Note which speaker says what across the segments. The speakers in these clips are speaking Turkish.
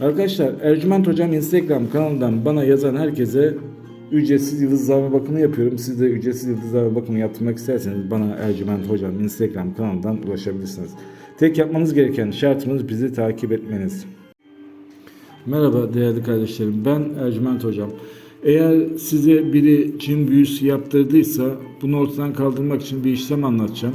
Speaker 1: Arkadaşlar Ercüment Hocam Instagram kanalından bana yazan herkese ücretsiz yıldızlama bakımı yapıyorum. Siz de ücretsiz yıldızlama bakımı yaptırmak isterseniz bana Ercüment Hocam Instagram kanalından ulaşabilirsiniz. Tek yapmanız gereken şartımız bizi takip etmeniz. Merhaba değerli kardeşlerim. Ben Ercüment Hocam. Eğer size biri cin büyüsü yaptırdıysa bunu ortadan kaldırmak için bir işlem anlatacağım.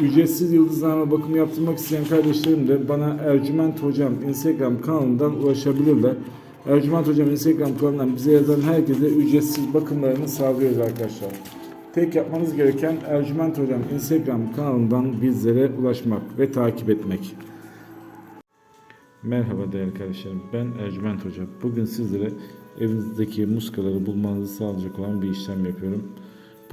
Speaker 1: ücretsiz yıldızlama bakımı yaptırmak isteyen kardeşlerim de bana Ercüment Hocam Instagram kanalından ulaşabilirler. Ercüment Hocam Instagram kanalından bize yazan herkese ücretsiz bakımlarını sağlıyoruz arkadaşlar. Tek yapmanız gereken Ercüment Hocam Instagram kanalından bizlere ulaşmak ve takip etmek. Merhaba değerli kardeşlerim. Ben Ercüment Hoca. Bugün sizlere evinizdeki muskaları bulmanızı sağlayacak olan bir işlem yapıyorum.